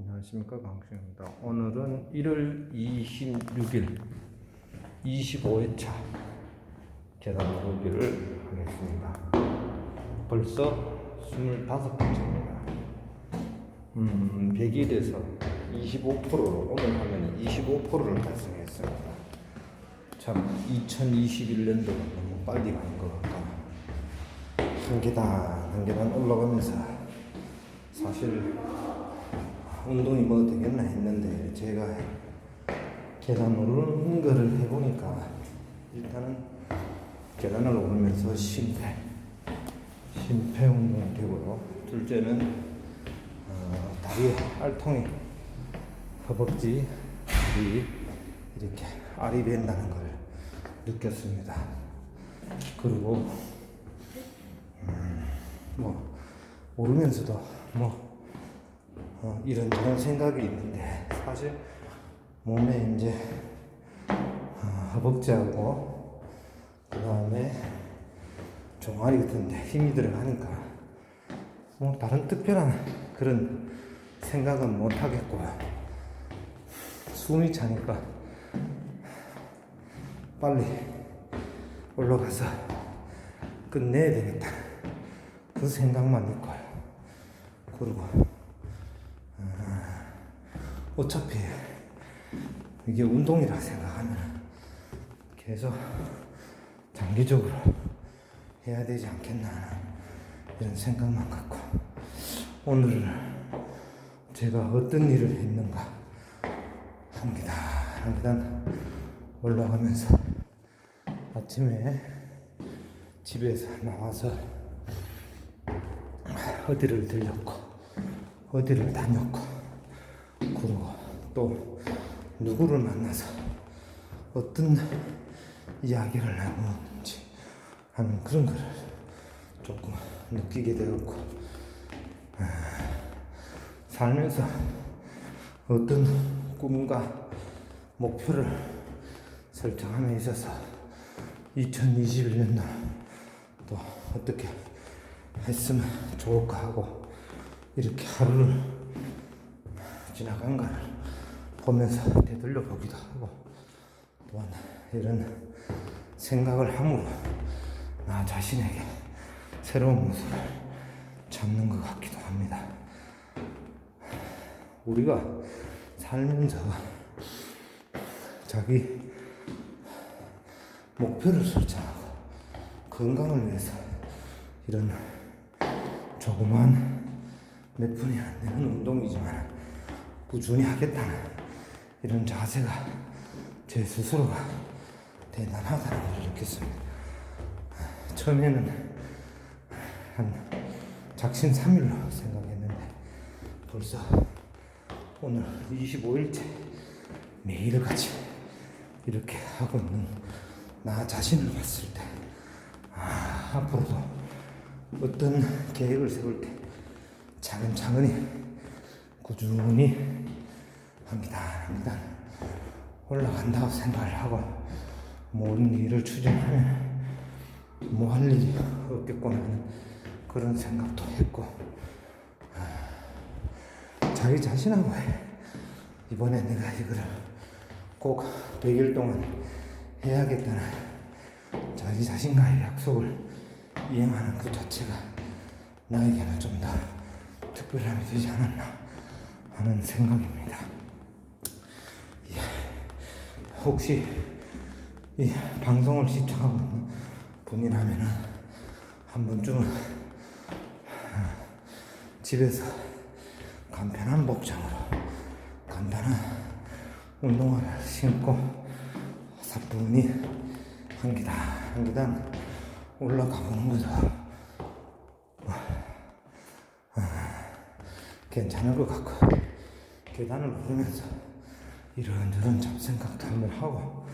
안녕하십니까 강수입니다. 오늘은 1월 26일 25회차 계단 오르기를 하겠습니다. 벌써 25번째입니다. 음, 100일에서 25%로 오늘 하면 25%를 달성했습니다. 참 2021년도가 너무 빨리 가는 것 같고 한 계단 한 계단 올라가면서 사실 운동이 뭐 되겠나 했는데 제가 계단 오르는 거를 해보니까 일단은 계단을 오르면서 심폐 심폐 운동이 되고요. 둘째는 어, 다리 알통이 허벅지 이 이렇게 알이 된다는 걸 느꼈습니다. 그리고 음, 뭐 오르면서도 뭐 어, 이런저런 생각이 있는데 사실 몸에 이제 어, 허벅지하고 그 다음에 종아리 같은데 힘이 들어가니까 뭐 다른 특별한 그런 생각은 못 하겠고 숨이 차니까 빨리 올라가서 끝내야 되겠다. 그 생각만 있고요. 그리고 어차피 이게 운동이라 생각하면 계속 장기적으로 해야 되지 않겠나 이런 생각만 갖고 오늘 제가 어떤 일을 했는가 합니다. 일단 올라가면서 아침에 집에서 나와서 어디를 들렸고 어디를 다녔고 그리고 또 누구를 만나서 어떤 이야기를 나누었는지 하는 그런 거를 조금 느끼게 되었고 아, 살면서 어떤 꿈과 목표를 설정함에 있어서 2021년도 또 어떻게 했으면 좋을까 하고 이렇게 하루를 지나간 거를 보면서 되돌려 보기도 하고 또한 이런 생각을 함으로 나 자신에게 새로운 모습을 찾는 것 같기도 합니다. 우리가 살면서 자기 목표를 설정하고 건강을 위해서 이런 조그만 몇 분이 안 되는 운동이지만 꾸준히 하겠다는 이런 자세가 제 스스로가 대단하다는 걸 느꼈습니다. 처음에는 한 작심삼일로 생각했는데 벌써 오늘 25일째 매일같이 이렇게 하고 있는 나 자신을 봤을 때 아, 앞으로도 어떤 계획을 세울 때 차근차근히 꾸준히 합니다. 합니다. 올라간다고 생각을 하고 모든 일을 추진하면 뭐 할 일이 없겠구나 하는 그런 생각도 했고 아, 자기 자신하고 해. 이번에 내가 이거를 꼭 100일 동안 해야겠다는 자기 자신과의 약속을 이행하는 그 자체가 나에게는 좀 더 특별함이 되지 않았나 하는 생각입니다. 예, 혹시 이 방송을 시청하고 있는 분이라면은 한 번쯤은 집에서 간편한 복장으로 간단한 운동화를 신고 사뿐히 한 계단 한 계단 올라가 보는 거죠. 괜찮을 것 같고 계단을 오르면서 이런저런 잡생각도 한번 하고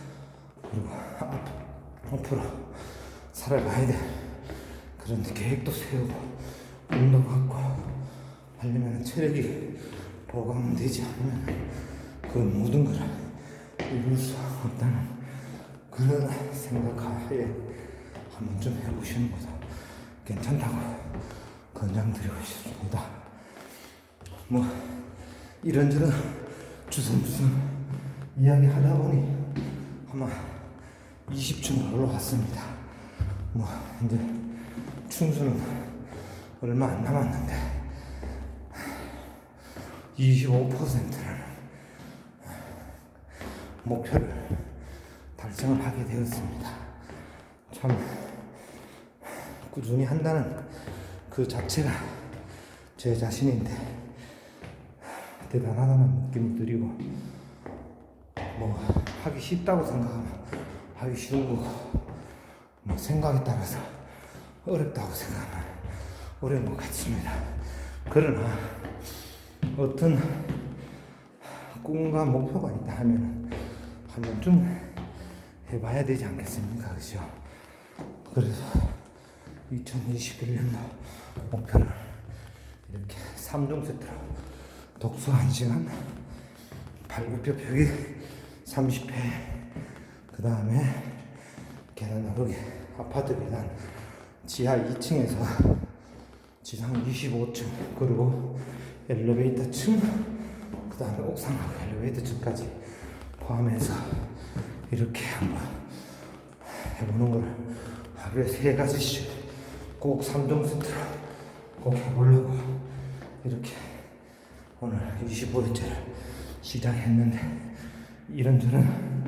그리고 앞, 앞으로 살아가야 될 그런 계획도 세우고 운동하고 하려면 체력이 보강되지 않으면 그 모든 걸 이룰 수 없다는 그런 생각하에 한 번쯤 해보시는 것도 괜찮다고 권장드리고 싶습니다. 뭐 이런저런 주섬주섬 이야기 하다 보니 아마 20층 올라왔습니다. 뭐 이제 충수는 얼마 안 남았는데 25%라는 목표를 달성을 하게 되었습니다. 참 꾸준히 한다는 그 자체가 제 자신인데 대단하다는 느낌을 드리고 뭐 하기 쉽다고 생각하면 하기 쉬운 거고 뭐 생각에 따라서 어렵다고 생각하면 어려운 것 같습니다. 그러나 어떤 꿈과 목표가 있다 하면 한 번쯤 해봐야 되지 않겠습니까? 그죠? 그래서 2021년도 목표를 이렇게 3종 세트로 독서 1시간, 발굽뼈 펴기 30회, 그 다음에 계단 오르기, 아파트 계단 지하 2층에서 지상 25층, 그리고 엘리베이터 층, 그 다음에 옥상하고 엘리베이터 층까지 포함해서 이렇게 한번 해보는 걸 하루에 세 가지씩 꼭 3종 세트로 꼭 해보려고 이렇게 오늘 25회째를 시작했는데 이런저런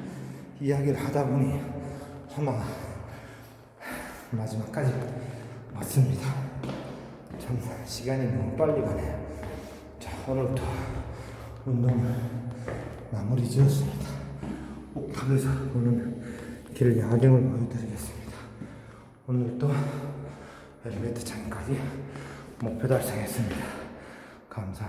이야기를 하다 보니 아마 마지막까지 왔습니다. 참 시간이 너무 빨리 가네요. 자 오늘부터 운동을 마무리 지었습니다. 옥탑에서 보는 길 야경을 보여드리겠습니다. 오늘 또 엘리베이터 창까지 목표 달성했습니다. 감사합니다.